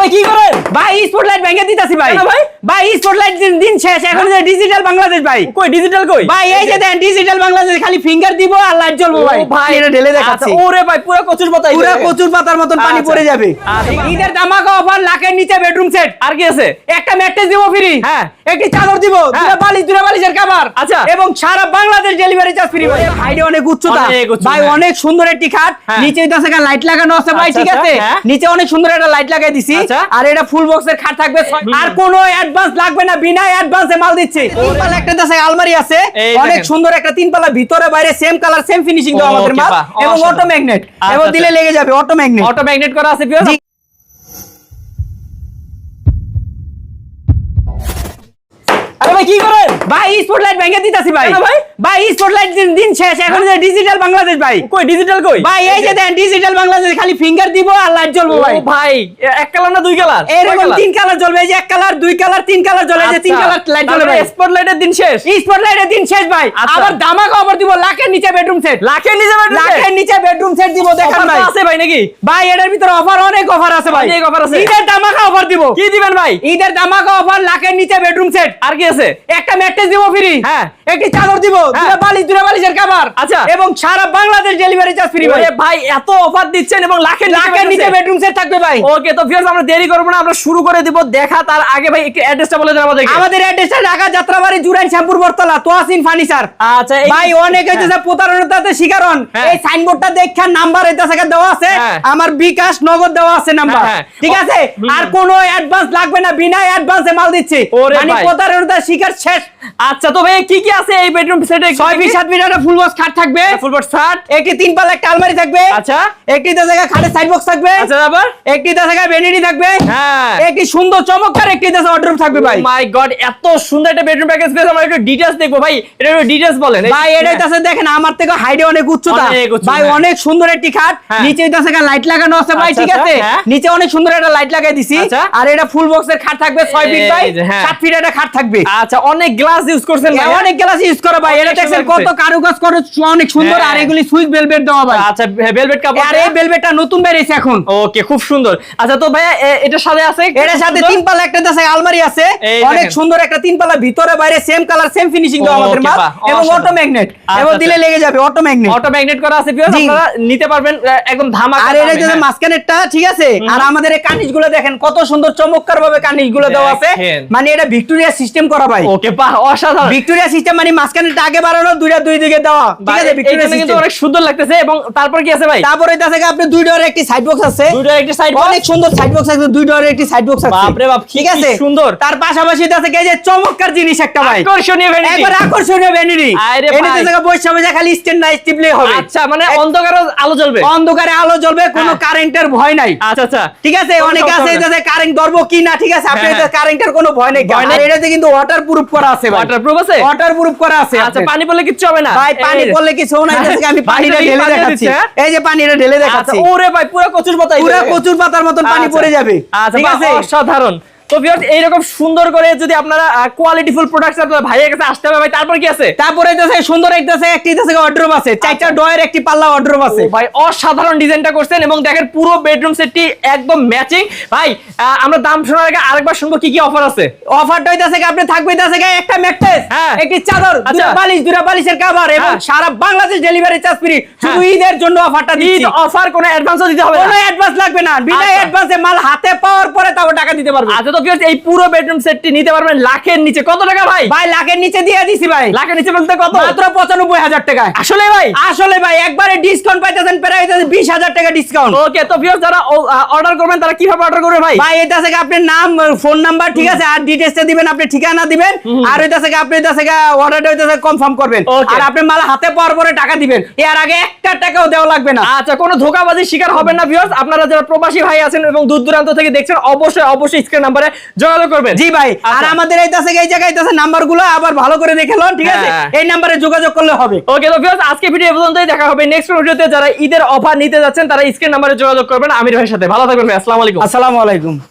ভাই কি করেন ভাই স্পটলাইট ভেঙে দিতাছি ভাই ভাই? ভাই স্পটলাইট দিন শেষ এখন যে ডিজিটাল বাংলাদেশ ভাই কই ডিজিটাল কই ভাই এই যে দেন ডিজিটাল বাংলাদেশ খালি ফিঙ্গার দিব আর লাইট জ্বলবো ভাই ভাই এটা ঢেলে দেখাচ্ছি আচ্ছা, ওরে ভাই পুরো কচুর পাতাই পুরো কচুর পাতার মতন পানি আচ্ছা। পড়ে যাবে আচ্ছা। ঈদের ধামাকা অফার লাখের নিচে বেডরুম সেট আর কি আছে একটা ম্যাট্রেস দিব ফ্রি হ্যাঁ। একটি চাদর দিব হ্যাঁ। দুটো বালিশ দুটো বালিশের কভার আচ্ছা। এবং সারা বাংলাদেশ ডেলিভারি চার্জ ফ্রি ভাই ভাইরে অনেক উচ্চতা ভাই হ্যাঁ। অনেক সুন্দর একটি খাট। নিচে দাসে লাইট লাগানো আছে ভাই ঠিক আছে হ্যাঁ। নিচে অনেক সুন্দর একটা লাইট লাগাই দিছি। আর এটা ফুল বক্সের খাট থাকবে আর কোনো অ্যাডভান্স লাগবে না বিনা অ্যাডভান্সে মাল দিচ্ছি। তিনপালা একটা দেশে আলমারি আছে অনেক সুন্দর একটা তিনপালা ভিতরে বাইরে সেম কালার সেম ফিনিশিং দেওয়া আমাদের মাল এবং অটো ম্যাগনেট আচ্ছা, এবং আচ্ছা। দিলে লেগে যাবে অটো ম্যাগনেট অটো ম্যাগনেট করা আছে পিওর জি। আরে ভাই কি করেন ভাই স্পটলাইট ভেঙে দিতাছি ভাই। ভাই? ভাই স্পটলাইট দিন শেষ। এখন যে ডিজিটাল বাংলাদেশ ভাই। কই ডিজিটাল কই? ভাই এই যে দেন ডিজিটাল বাংলাদেশ খালি ফিঙ্গার দিব আর লাইট জ্বলবো ও ভাই। ভাই এক কালার না দুই কালার? এরকম তিন কালার জ্বলবে এই যে এক কালার দুই কালার তিন কালার জ্বলে যে তিন কালার লাইট জ্বলবে স্পটলাইটের দিন শেষ? স্পটলাইটের দিন শেষ ভাই। আচ্ছা। আবার দামাকা অফার দিব লাখের নিচে বেডরুম সেট লাখের নিচে বেডরুম লাখের নিচে বেডরুম সেট দিব দেখান ভাই। আছে ভাই নাকি? ভাই এটার ভিতরে অফার অনেক অফার আছে ভাই। অনেক offer আছে। ঈদের দামাকা অফার দিব। কি দিবেন ভাই? ঈদের দামাকা অফার লাখের নিচে বেডরুম সেট আর কি আছে? একটা ম্যাট্রেস দিব ফ্রি হ্যাঁ। একটি চাদর দিব হ্যাঁ। দুটো বালিশ দুটো বালিশের কভার আচ্ছা। এবং সারা বাংলাদেশ ডেলিভারি চার্জ ফ্রি ভাই ভাই এত অফার দিচ্ছেন এবং লাখের লাখের নিচে বেডরুম সেট থাকবে ভাই ওকে তো ভিউয়ার্স আমরা দেরি করব না আমরা শুরু করে দিব দেখা তার আগে ভাই একটু অ্যাড্রেসটা বলে দেন আমাদের অ্যাড্রেসটা ঢাকা যাত্রাবাড়ি জুরাইন শ্যামপুর বর্তলা তোয়াসিন ফার্নিচার আচ্ছা ভাই অনেক হ্যাঁ। প্রতারণাতে শিকার হন হ্যাঁ। এই সাইনবোর্ডটা দেখা নাম্বার হইতেছে দেওয়া আছে। আমার বিকাশ নগদ দেওয়া আছে নাম্বার। ঠিক আছে আর কোনো অ্যাডভান্স লাগবে না বিনা অ্যাডভান্সে মাল দিচ্ছি মানে প্রতারণাতে শিকার শেষ। আচ্ছা তো ভাই কি কি আছে এই বেডরুম সেটে? ছয় ফিট সাত ফিট একটা ফুল বক্স খাট থাকবে। ফুলবট শার্ট একটি তিন পাল্লা একটা আলমারি থাকবে। আচ্ছা। একটি দশ জায়গায় খাটের সাইড বক্স থাকবে। আচ্ছা তারপর? একটি দশ জায়গায় ভ্যানিটি থাকবে। হ্যাঁ। একটি সুন্দর চমৎকার একটি দশ অর্ডার থাকবে ভাই। মাই গড এত সুন্দর একটা বেডরুম প্যাকেজ পেয়েছে আমরা একটু ডিটেইলস দেখব ভাই। এটা একটু ডিটেইলস বলেন। ভাই এটাই তাছে দেখেন আমার থেকে হাইটে অনেক উচ্চতা। উচ্চ, ভাই হ্যাঁ। অনেক সুন্দর একটি খাট। হ্যাঁ। নিচে তাছে লাইট লাগানো আছে ভাই আচ্ছা, ঠিক আছে? আচ্ছা, হ্যাঁ। নিচে অনেক সুন্দর একটা লাইট লাগাই দিছি। আচ্ছা। আর এটা ফুল বক্সের খাট থাকবে 6 ফিট এই বাই যে, হ্যাঁ। 7 ফিট একটা খাট থাকবে। আচ্ছা অনেক গ্লাস ইউজ করছেন ভাই অনেক গ্লাস ইউজ করে ভাই। এটা দেখছেন কত কারুকাজ করে অনেক সুন্দর। হ্যাঁ। আর এগুলি সুইচ বেলভেট দেওয়া ভাই। আচ্ছা কাপড় আর এই বেলভেটটা নতুন বেরিয়েছে এখন। ওকে খুব সুন্দর। আচ্ছা তো এটার সাথে আছে এটার সাথে তিন পাল্লা একটা দাসে আলমারি আছে। অনেক সুন্দর একটা তিন পাল্লা ভিতরে বাইরে সেম কালার সেম ফিনিশিং দেওয়া আমাদের মাল। এবং অটো ম্যাগনেট আচ্ছা, এবং আচ্ছা। দিলে লেগে যাবে অটো ম্যাগনেট অটো ম্যাগনেট করা আছে ভিউয়ার্স আপনারা নিতে পারবেন একদম ধামাকা আর এটা যদি হ্যাঁ। ঠিক আছে? আর আমাদের এই কানিজগুলো দেখেন কত সুন্দর চমৎকার ভাবে কানিজগুলো দেওয়া আছে। মানে এটা ভিক্টোরিয়া সিস্টেম করা ভাই। ওকে বাহ অসাধারণ। ভিক্টোরিয়া সিস্টেম মানে আগে বাড়ানো দুইটা দুই দিকে দেওয়া। ঠিক আছে ভিক্টোরিয়া কিন্তু অনেক সুন্দর লাগতেছে এবং তারপর কি আছে ভাই? তারপরে এটা আপনি দুই একটি সাইড বক্স আছে। দুটো একটি সাইড অনেক সুন্দর সাইড বক্স আছে দুই একটি সাইড বক্স আছে। বাপরে বাপ, ঠিক আছে? সুন্দর। তার পাশাপাশি এটা এই যে চমৎকার জিনিস একটা ভাই। আকর্ষণীয় ভ্যানিটি একবার আকর্ষণীয় ভ্যানিটি আরে ভাই। বসে খালি স্ট্যান্ড না স্টিপলে হবে। আচ্ছা মানে অন্ধকার আলো জ্বলবে। অন্ধকারে আলো জ্বলবে কোনো হ্যাঁ। কারেন্টের ভয় নাই। আচ্ছা আচ্ছা। ঠিক আছে অনেকে আছে। কারেন্ট ধরবো কি না ঠিক আছে আপনি হ্যাঁ, এটা কারেন্টের কোনো ভয় নেই। এটাতে কিন্তু ওয়াটার প্রুফ করা আছে ভাই। ওয়াটারপ্রুফ আছে? ওয়াটার প্রুফ করা আছে আচ্ছা পানি পড়লে কিছু হবে না। ভাই পানি পড়লে কিছু না এটা আমি পানিটা ঢেলে দেখাচ্ছি। হ্যাঁ? এই যে পানিটা ঢেলে আচ্ছা দেখাচ্ছি। ওরে ভাই পুরো কচুর পাতা পুরো কচুর পাতার মতন পানি আচ্ছা। পড়ে যাবে। আচ্ছা ঠিক আছে? অসাধারণ। তো ভিউয়ার্স এইরকম সুন্দর করে যদি আপনারা কোয়ালিটি ফুল প্রোডাক্টস আপনারা ভাইয়ের কাছে আসতে হবে ভাই তারপর কি আছে তারপরে এটাতে সুন্দর একটা আছে একটি এটাতে ওয়ার্ড্রোব আছে চারটা ডয়ের একটি পাল্লা ওয়ার্ড্রোব আছে ভাই অসাধারণ ডিজাইনটা করছেন এবং দেখেন পুরো বেডরুম সেটটি একদম ম্যাচিং ভাই আমরা দাম শোনার আগে আরেকবার শুনব কি কি অফার আছে অফারটা হইতাছে আপনি থাকবে হইতাছে একটা ম্যাট্রেস। একটি চাদর আচ্ছা। দুটো বালিশ দুটো বালিশের কভার এবং হ্যাঁ। সারা বাংলাদেশ ডেলিভারি চার্জ ফ্রি শুধু। ঈদের জন্য অফারটা দিচ্ছি অফার কোনো অ্যাডভান্সও দিতে হবে কোনো অ্যাডভান্স লাগবে না বিনা আচ্ছা। অ্যাডভান্সে মাল হাতে পাওয়ার পরে তাও টাকা দিতে পারবে। আচ্ছা তো ভিউয়ার্স এই পুরো বেডরুম সেটটি নিতে পারবেন লাখের নিচে। কত টাকা ভাই? ভাই লাখের নিচে দিয়ে দিছি ভাই। লাখের নিচে বলতে কত? মাত্র পঁচানব্বই হাজার টাকায়। আসলে ভাই? আসলে ভাই একবারে ডিসকাউন্ট পাইতেছেন প্রায় বিশ হাজার টাকা ডিসকাউন্ট ওকে তো ভিউয়ার্স যারা অর্ডার করবেন তারা কীভাবে অর্ডার করবে ভাই? ভাই এটা থেকে আপনার নাম ফোন নাম্বার ঠিক আছে? আর ডিটেলসটা দিবেন আপনি ঠিকানা দিবেন। আর ওইটা থেকে আপনি এটা থেকে অর্ডারটা ওইটা থেকে কনফার্ম করবেন। আর আপনি মাল হাতে পাওয়ার পরে টাকা দিবেন। এর আগে একটা টাকাও দেওয়া লাগবে না। আচ্ছা কোনো ধোকাবাজির শিকার হবেন না ভিউয়ার্স আপনারা যারা প্রবাসী ভাই আছেন এবং দূর দূরান্ত থেকে দেখছেন অবশ্যই অবশ্যই স্ক্রিন নাম্বারে যোগাযোগ করবেন। জি ভাই আর আচ্ছা। আমাদের এই থেকে এই জায়গায় নাম্বারগুলো আবার ভালো করে দেখে লন ঠিক আছে? হ্যাঁ। এই নাম্বারে যোগাযোগ করলে হবে। ওকে তো ভিউয়ার্স আজকে ভিডিও পর্যন্তই দেখা হবে নেক্সট ভিডিওতে যারা ঈদের অফার নিতে যাচ্ছেন তারা স্ক্রিন নাম্বারে যোগাযোগ করবেন। আমির ভাইয়ের সাথে। ভালো থাকবেন ভাই আসসালামু আলাইকুম। আসসালামু আলাইকুম।